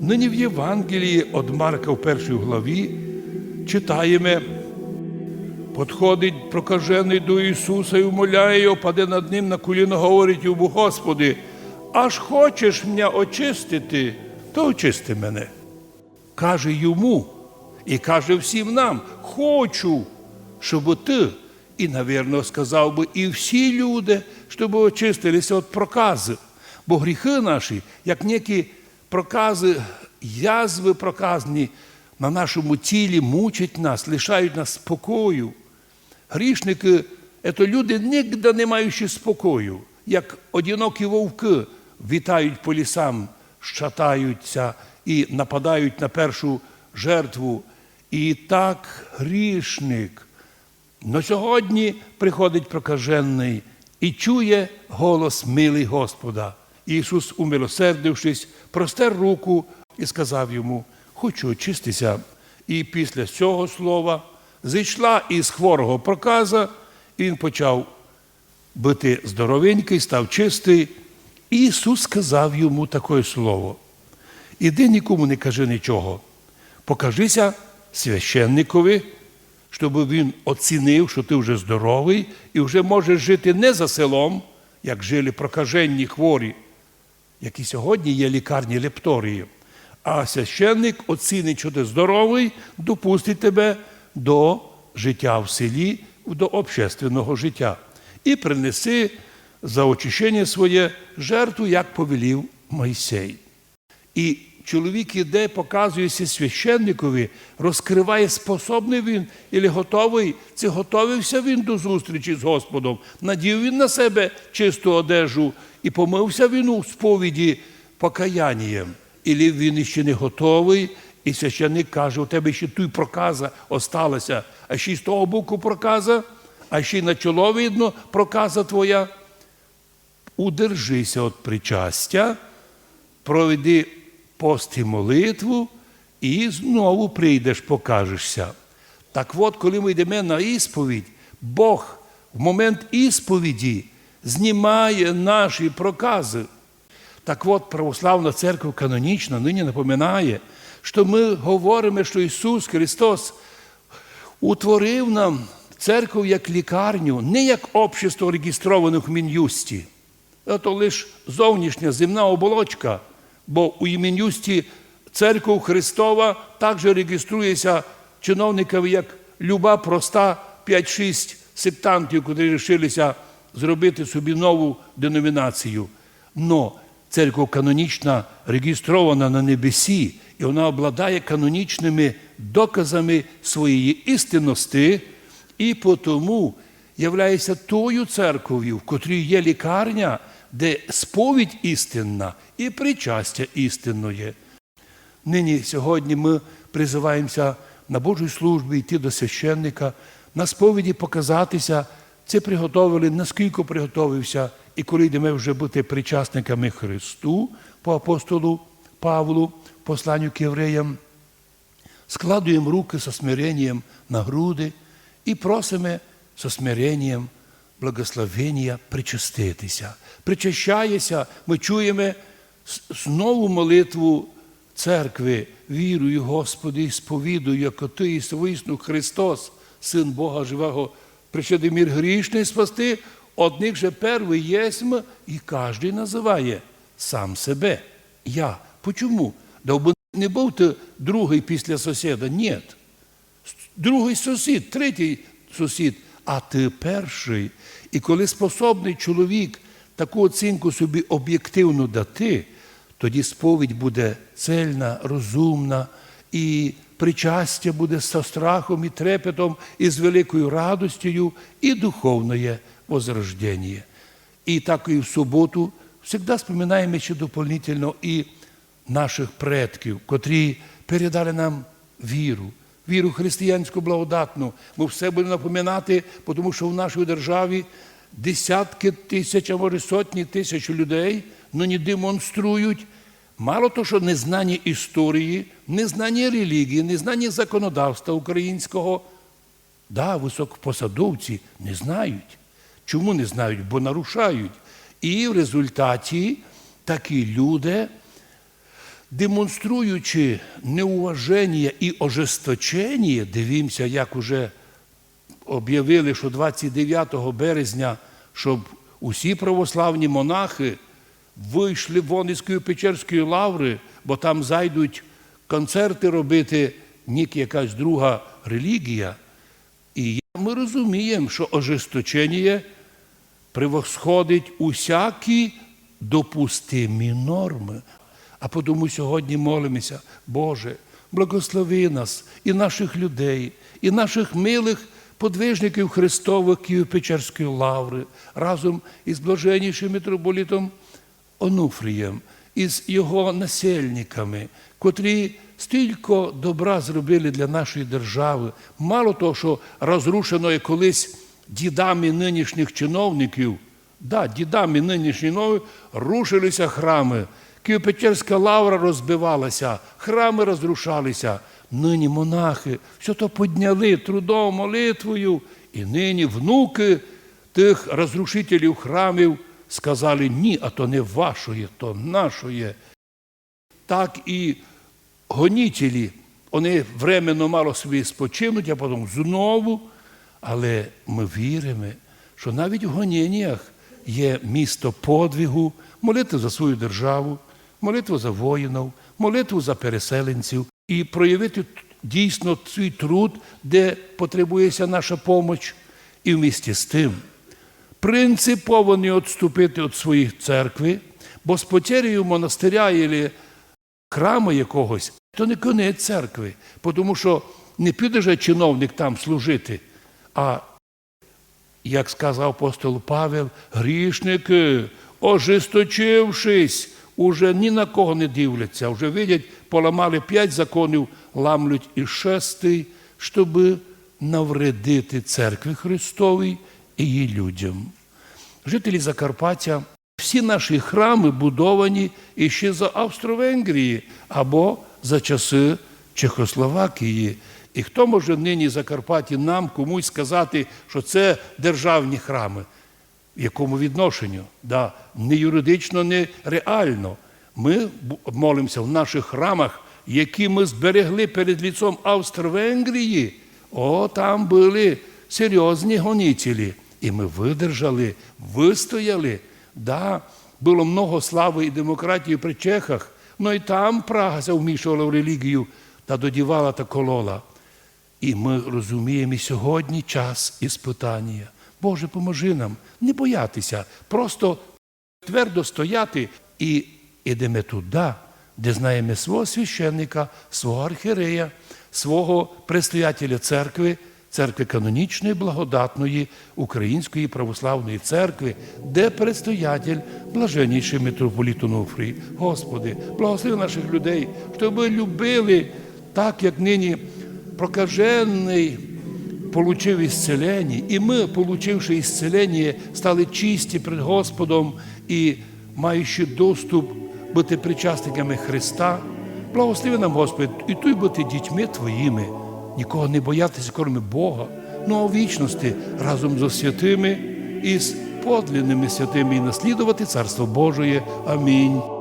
Нині в Євангелії від Марка в першій главі читаємо, підходить прокажений до Ісуса і умоляє його, паде над ним на коліно, говорить йому, Господи, аж хочеш мене очистити, то очисти мене. Каже йому і каже всім нам, хочу, щоб ти, і, навірно, сказав би, і всі люди, щоб очистилися від прокази. Бо гріхи наші, як некі прокази, язви проказні на нашому тілі мучать нас, лишають нас спокою. Грішники це люди, ніде не маючи спокою, як одинокі вовки вітають по лісам, щатаються і нападають на першу жертву. І так грішник. Но сьогодні приходить прокажений і чує голос милий Господа. Ісус, умилосердившись, простер руку і сказав йому: Хочу очистися. І після цього слова зійшла із хворого проказа, і він почав бути здоровенький, став чистий. І Ісус сказав йому таке слово: Іди нікому не кажи нічого. Покажися священникові, щоб він оцінив, що ти вже здоровий і вже можеш жити не за селом, як жили прокаженні хворі, які сьогодні є лікарні лепторії. А священник оцінить, що ти здоровий, допустить тебе до життя в селі, до общественного життя. І принеси за очищення своє жертву, як повелів Мойсей. І чоловік іде, показується священникові, розкриває, способний він і готовий, чи готовився він до зустрічі з Господом, надів він на себе чисту одежу і помився він у сповіді покаянням. Ілі він ще не готовий, і священник каже, у тебе ще тут проказа осталася, а ще й з того боку проказа, а ще й на чоло видно проказа твоя. Удержися від причастя, проведи пост і молитву, і знову прийдеш, покажешся. Так от, коли ми йдемо на ісповідь, Бог в момент ісповіді знімає наші прокази. Так от, православна церква канонічна нині напоминає, що ми говоримо, що Ісус Христос утворив нам церкву як лікарню, не як общество реєстрованих в Мін'юсті. Це лише зовнішня земна оболочка, бо у Мін'юсті церква Христова також реєструється чиновниками як люба проста 5-6 сектантів, які вирішилися зробити собі нову деномінацію. Но церква канонічна реєстрована на небесі, і вона обладає канонічними доказами своєї істинності, і тому являється тою церков'ю, в котрій є лікарня, де сповідь істинна і причастя істинної. Нині сьогодні ми призиваємося на Божій службі йти до священника, на сповіді показатися. Це приготовили, наскільки приготовився, і коли йдемо вже бути причасниками Христу по апостолу Павлу, посланню к євреям, складуємо руки со смиренням на груди і просимо со смиренням благословення причаститися. Причащається, ми чуємо знову молитву церкви, вірую, Господи, сповідую, як Ти і Христос, Син Бога живого, прийшли мір грішний спасти, одних же перший єсмь, і кожен називає сам себе. Я. Почому? Да бо не був ти другий після сусіда. Ні. Другий сусід, третій сусід, а ти перший. І коли способний чоловік таку оцінку собі об'єктивно дати, тоді сповідь буде цельна, розумна, і причастя буде з страхом і трепетом, і з великою радостю, і духовне возрождення. І так і в суботу завжди споминаємо ще дополнительно і наших предків, котрі передали нам віру, віру християнську благодатну. Ми все будемо напоминати, тому що в нашій державі десятки тисяч, а може сотні тисяч людей нині демонструють. Мало того, що незнання історії, незнання релігії, незнання законодавства українського, да, високопосадовці не знають. Чому не знають? Бо нарушають. І в результаті такі люди демонструючи неуваження і ожесточення, дивімося, як уже об'явили, що 29 березня, щоб усі православні монахи вийшли вон із Києво-Печерської лаври, бо там зайдуть концерти робити, ніки якась друга релігія. І ми розуміємо, що ожесточення превосходить усякі допустимі норми. А тому сьогодні молимося, Боже, благослови нас і наших людей, і наших милих подвижників Христових Києво-Печерської лаври разом із блаженнішим митрополітом Онуфрієм, із його насельниками, котрі стільки добра зробили для нашої держави. Мало того, що розрушеної колись дідами нинішніх чиновників, да, дідами нинішніх чиновників рушилися храми. Києво-Печерська лавра розбивалася, храми розрушалися. Нині монахи все то підняли трудом, молитвою, і нині внуки тих розрушителів храмів сказали ні, а то не вашоє, то нашоє. Так і гонітелі, вони временно мало собі спочинуть, а потім знову. Але ми віримо, що навіть в гоніннях є місто подвигу, молитва за свою державу, молитва за воїнів, молитву за переселенців і проявити дійсно свій труд, де потребується наша помощь, і в місті з тим принципово не відступити від своїх церкви, бо з потерею монастиря або храму якогось, то не конець церкви, тому що не піде же чиновник там служити, а як сказав апостол Павел, грішники, ожесточившись, уже ні на кого не дивляться, вже видять, поламали п'ять законів, ламлють і шестий, щоб навредити церкві Христовій і її людям. Жителі Закарпаття, всі наші храми будовані іще за Австро-Венгрії або за часи Чехословакії. І хто може нині Закарпатті нам комусь сказати, що це державні храми? В якому відношенню? Да, не юридично, не реально. Ми молимося в наших храмах, які ми зберегли перед ліцом Австро-Венгрії. О, там були серйозні гонітелі. І ми видержали, вистояли. Да, було много слави і демократії при Чехах, але і там Прага вмішувала в релігію та додівала та колола. І ми розуміємо і сьогодні час іспитання. Боже, поможи нам не боятися, просто твердо стояти і йдемо туди, де знаємо свого священника, свого архірея, свого предстоятеля церкви, церкви канонічної, благодатної Української православної церкви, де предстоятель блаженніший митрополіт Онуфрій. Господи, благослови наших людей, щоб любили так, як нині прокажений получив ісцелення, і ми, получивши ісцелення, стали чисті перед Господом і маючи доступ бути причасниками Христа. Благослови нам, Господи, і тут бути дітьми Твоїми, нікого не боятися, кроме Бога, ну а у вічності разом зі святими і з подлинними святими і наслідувати Царство Божоє. Амінь.